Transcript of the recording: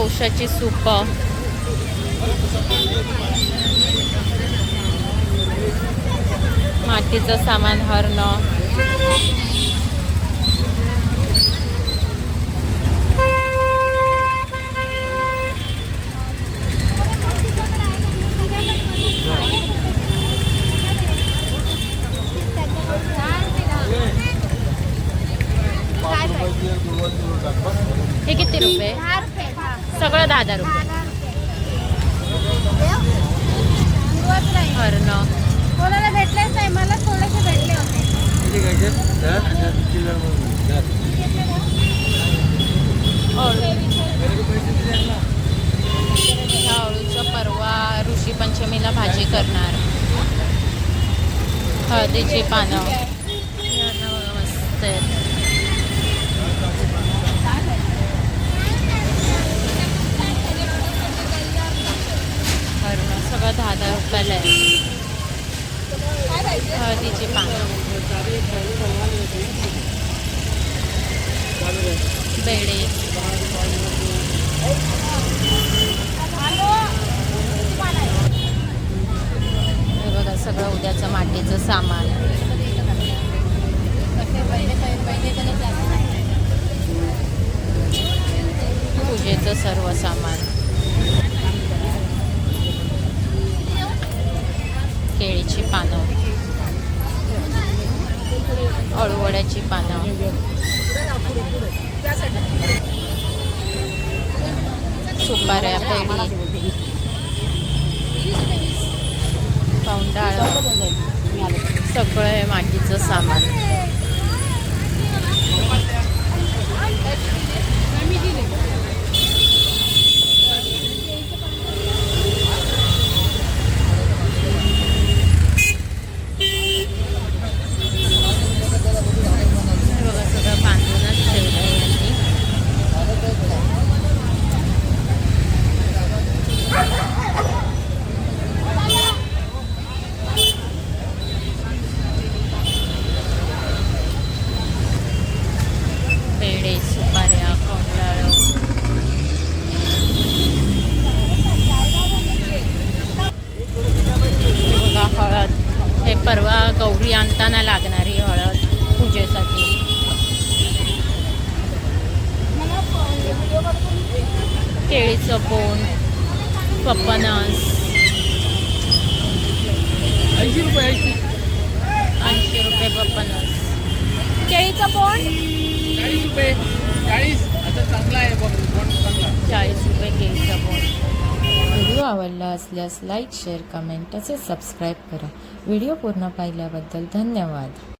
पौषाची soup. मातीचं सामान हरणं. हे किती रुपये? सगळं दहा दहा रुपये. हरणं कोणाला भेटलेच नाही मला थोडेसे भेटले होते? ह्या अळूचं परवा ऋषी पंचमीला भाजी करणार. हळदीची पानं. मस्त आहेत हरणं दहा दहा रुपयाला आहे. हळदीची पानं. बेडे. हे बघा सगळं उद्याचं मातीचं सामान. पूजेचं सर्व सामान. अळूवड्याची पानं. सुपाऱ्या पेढी. पाऊंडाळ सगळं आहे मातीचं सामान हे बघा सगळं बांधूनच ठेवलं आहे यांनी पेढे सुपाऱ्या कोंबडाळ बघा हळद हे परवा गौरी आणताना लागणारी हळद पूजेसाठी. केळीचं बोंड पपनस. ऐंशी रुपये ऐंशी. रुपये पपनस. केळीचं बोंड चाळीस रुपये चाळीस. आता चांगला आहे चाळीस रुपये केळीचं बोंड व्हिडिओ आवडला असल्यास लाईक शेअर कमेंट तसेच सबस्क्राईब करा. व्हिडिओ पूर्ण पाहिल्याबद्दल धन्यवाद.